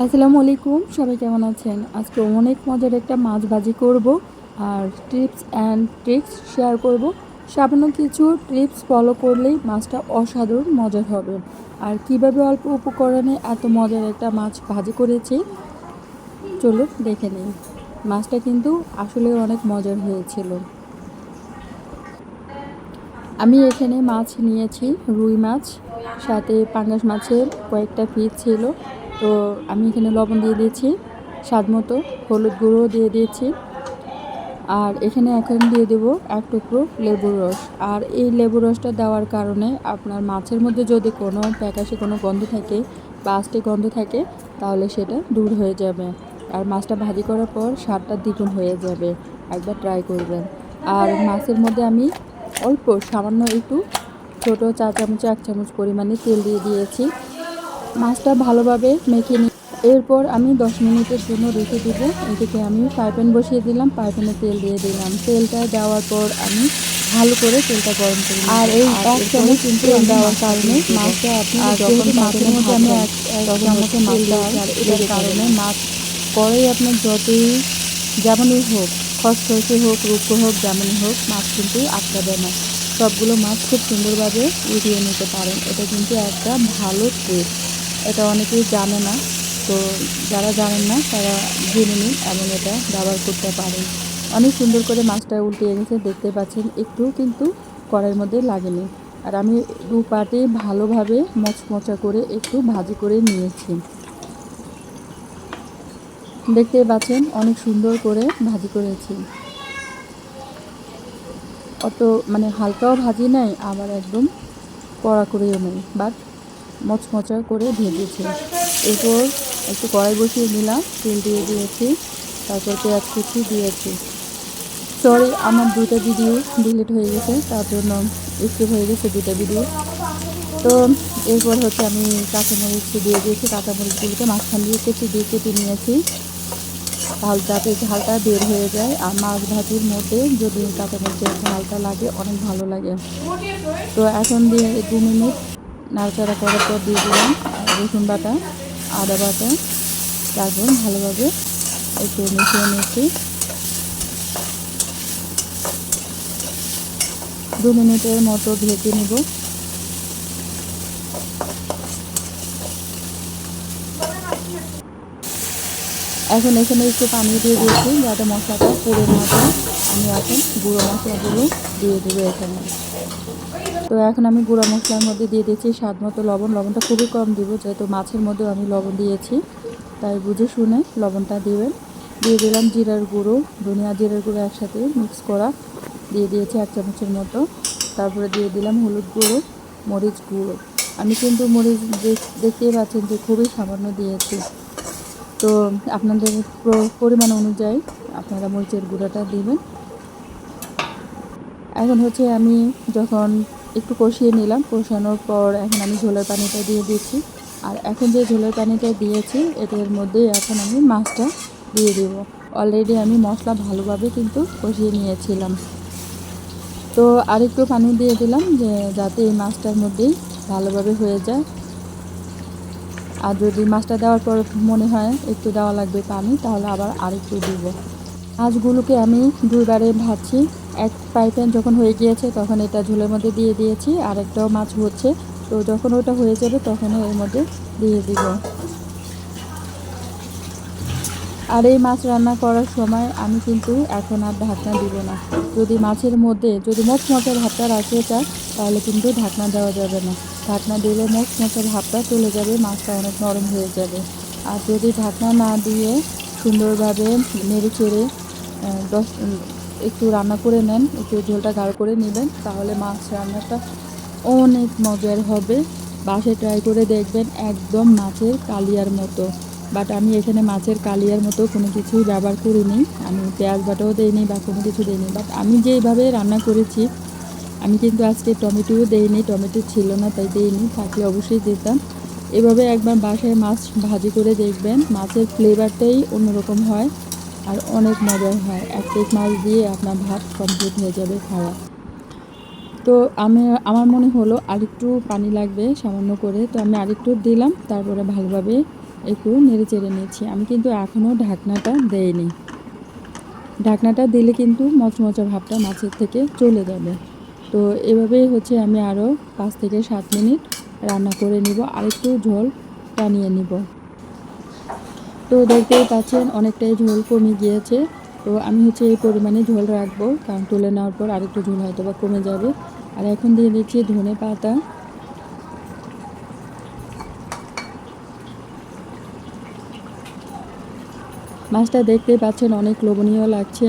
আসসালামু আলাইকুম, সবাই কেমন আছেন? আজকে অনেক মজার একটা মাছ ভাজি করব আর টিপস অ্যান্ড ট্রিক্স শেয়ার করব। সামান্য কিছু টিপস ফলো করলেই মাছটা অসাধারণ মজার হবে। আর কীভাবে অল্প উপকরণে এত মজার একটা মাছ ভাজি করেছি, চলুন দেখে নিই। মাছটা কিন্তু আসলে অনেক মজার হয়েছিল। আমি এখানে মাছ নিয়েছি, রুই মাছ, সাথে পাঙ্গাস মাছের কয়েকটা পিস ছিল। তো আমি এখানে লবণ দিয়ে দিয়েছি, স্বাদ মতো, হলুদ গুঁড়ো দিয়ে দিয়েছি। আর এখানে এখন দিয়ে দেবো এক টুকরো লেবুর রস। আর এই লেবুর রসটা দেওয়ার কারণে আপনার মাছের মধ্যে যদি কোনো প্যাকাশে কোনো গন্ধ থাকে বা আস্তে গন্ধ থাকে, তাহলে সেটা দূর হয়ে যাবে। আর মাছটা ভাজি করার পর স্বাদটা দ্বিগুণ হয়ে যাবে। একবার ট্রাই করবেন। আর মাছের মধ্যে আমি অল্প সামান্য একটু ছোটো চা চামচ এক চামচ পরিমাণে তেল দিয়ে দিয়েছি। মাছটা ভালোভাবে মেখে নিই এরপর আমি দশ মিনিটের জন্য রেখে দেব। এদিকে আমি পাইপেন বসিয়ে দিলাম পাইপেনে তেল দিয়ে দিলাম। তেলটা দেওয়ার পর আমি ভালো করে তেলটা গরম করি আর এই এক চামচ তেল দেওয়ার কারণে মাছটা আপনি যখন মাছের মধ্যে আমি এক চামচে মাছ দেওয়ার এটার কারণে মাছ কড়াই আপনার যতই যেমনই হোক খসখসে হোক রুপো হোক যেমনই হোক মাছ কিন্তু আটকাবে না। সবগুলো মাছ খুব সুন্দরভাবে উঠিয়ে নিতে পারেন। এটা কিন্তু একটা ভালো ট্রিপ এটা অনেকেই জানে না। তো যারা জানেন না, তারা জেনে নিন এবং এটা ব্যবহার করতে পারেন। অনেক সুন্দর করে মাছটা উল্টে গেছে দেখতে পাচ্ছেন। একটু কিন্তু কড়াইয়ের মধ্যে লাগেনি। আর আমি দু পাটে ভালোভাবে মচমচা করে একটু ভাজি করে নিয়েছি। দেখতে পাচ্ছেন, অনেক সুন্দর করে ভাজি করেছি। অত মানে হালকাও ভাজি নেই, আবার একদম কড়া করেও নেই। বাট মচমচা করে ভেজেছি। এরপর একটু কড়াই বসিয়ে নিলাম, তেল দিয়ে দিয়েছি, তারপর পেঁয়াজ কুচি দিয়েছি। সরি আমার দুটো ভিডিও ডিলিট হয়ে গেছে, তার জন্য স্কিপ হয়ে গেছে দুটো ভিডিও তো এরপর হচ্ছে আমি কাঁচামরিচ দিয়ে দিয়েছি, কাঁচামরিচগুলোকে মাঝখান দিয়ে কেটে দিয়ে কেটে নিয়েছি। তাহলে যাতে ঝালটা বের হয়ে যায়, আর মাছ ভাজির মধ্যে যদি কাঁচামরিচের ঝালটা লাগে, অনেক ভালো লাগে। তো এখন দিয়ে দু মিনিট নাড়াচাড়া করার পর দিয়ে দিলাম, রসুন বাটা, আদা বাটা, তারপর ভালোভাবে একটু মিশিয়ে নিচ্ছি। দু মিনিটের মতো ভেজে নেব। এখন এখানে একটু পানি দিয়ে দিয়েছি যাতে মশলাটা পুড়ে না যায়। আমি এখন গুঁড়ো মশলাগুলো দিয়ে দেবো এখানে। তো এখন আমি গুঁড়ো মশলার মধ্যে দিয়ে দিয়েছি স্বাদ মতো লবণ। লবণটা খুবই কম দিব, যেহেতু মাছের মধ্যেও আমি লবণ দিয়েছি। তাই বুঝে শুনে লবণটা দিবেন। দিয়ে দিলাম জিরার গুঁড়ো, ধনিয়া জিরার গুঁড়ো একসাথে মিক্স করা। দিয়ে দিয়েছি এক চামচের মতো। তারপরে দিয়ে দিলাম হলুদ গুঁড়ো, মরিচ গুঁড়ো। আমি কিন্তু মরিচ দেখতেই পাচ্ছেন যে খুবই সামান্য দিয়েছি। তো আপনাদের পরিমাণ অনুযায়ী আপনারা মরিচের গুঁড়োটা দিবেন। এখন হচ্ছে আমি যখন একটু কষিয়ে নিলাম, কষানোর পর এখন আমি ঝোলের পানিটা দিয়ে দিয়েছি আর এখন যে ঝোলের পানিটা দিয়েছি, এটার মধ্যে এখন আমি মাছটা দিয়ে দেব। অলরেডি আমি মশলা ভালোভাবে কিন্তু কষিয়ে নিয়েছিলাম। তো আরেকটু পানি দিয়ে দিলাম যে যাতে এই মাছটার মধ্যেই ভালোভাবে হয়ে যায়। আর যদি মাছটা দেওয়ার পর মনে হয় একটু দেওয়া লাগবে পানি, তাহলে আবার আরেকটু দিব। মাছগুলোকে আমি দুইবারে ভাজছি। এক পাইপেন যখন হয়ে গিয়েছে, তখন এটা ঝোলের মধ্যে দিয়ে দিয়েছি। আর একটাও মাছ হচ্ছে। তো যখন ওটা হয়ে যাবে তখন এর মধ্যে দিয়ে দিব। আর এই মাছ রান্না করার সময় আমি কিন্তু এখন আর ঢাকনা দিব না। যদি মাছের মধ্যে, যদি মোট মচার ভাতটা রাখতে চায় তাহলে কিন্তু ঢাকনা দেওয়া যাবে না। ঢাকনা দিলে মোট মচার ভাতটা চলে যাবে, মাছটা অনেক নরম হয়ে যাবে। আর যদি ঢাকনা না দিয়ে সুন্দরভাবে নেড়ে চেড়ে দশ একটু রান্না করে নেন, একটু ঝোলটা গাঢ় করে নেবেন, তাহলে মাছ রান্নাটা অনেক মজার হবে। বাসে ট্রাই করে দেখবেন একদম মাছের কালিয়ার মতো। বাট আমি এখানে মাছের কালিয়ার মতো কোনো কিছুই ব্যবহার করিনি। আমি পেঁয়াজ বাটাও দিইনি বা কোনো কিছু দিইনি। বাট আমি যেইভাবে রান্না করেছি, আমি কিন্তু আজকে টমেটোও দেইনি, টমেটো ছিল না তাই দিইনি থাকলে অবশ্যই দিতাম। এভাবে একবার বাসায় মাছ ভাজি করে দেখবেন, মাছের ফ্লেভারটাই অন্যরকম হয়। আর অনেক মজার হয়। এক প্লেট মাছ দিয়ে আপনার ভাত কমপ্লিট হয়ে যাবে খাওয়া। তো আমি, আমার মনে হলো আরেকটু পানি লাগবে সামান্য করে। তো আমি আরেকটু দিলাম, তারপরে ভালোভাবে একটু নেড়ে চেড়ে নিয়েছি। আমি কিন্তু এখনও ঢাকনাটা দেইনি। ঢাকনাটা দিলে কিন্তু মচমচা ভাবটা মাছের থেকে চলে যাবে। তো এভাবেই হচ্ছে আমি আরও পাঁচ থেকে সাত মিনিট রান্না করে নিব। আর একটু ঝোল টানিয়ে নিব। তো দেখতেই পাচ্ছেন, অনেকটাই ঝোল কমে গিয়েছে। তো আমি হচ্ছে এই পরিমাণে ঝোল রাখব, কারণ তুলে নেওয়ার পর আরেকটু ঝোল হয়তো বা কমে যাবে। আর এখন দিয়ে দিচ্ছি ধনে পাতা। মাছটা দেখতেই পাচ্ছেন, অনেক লোভনীয় লাগছে।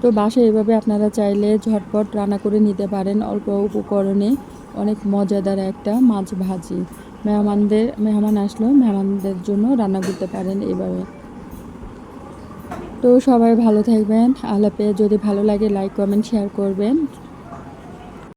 তো বাসায় এভাবে আপনারা চাইলে ঝটপট রান্না করে নিতে পারেন, অল্প উপকরণে। অনেক মজাদার একটা মাছ ভাজি। মেহমানদের, মেহমান আসলো, মেহমানদের জন্য রান্না করতে পারেন এভাবে। তো সবাই ভালো থাকবেন। আল্লাপে যদি ভালো লাগে লাইক কমেন্ট শেয়ার করবেন।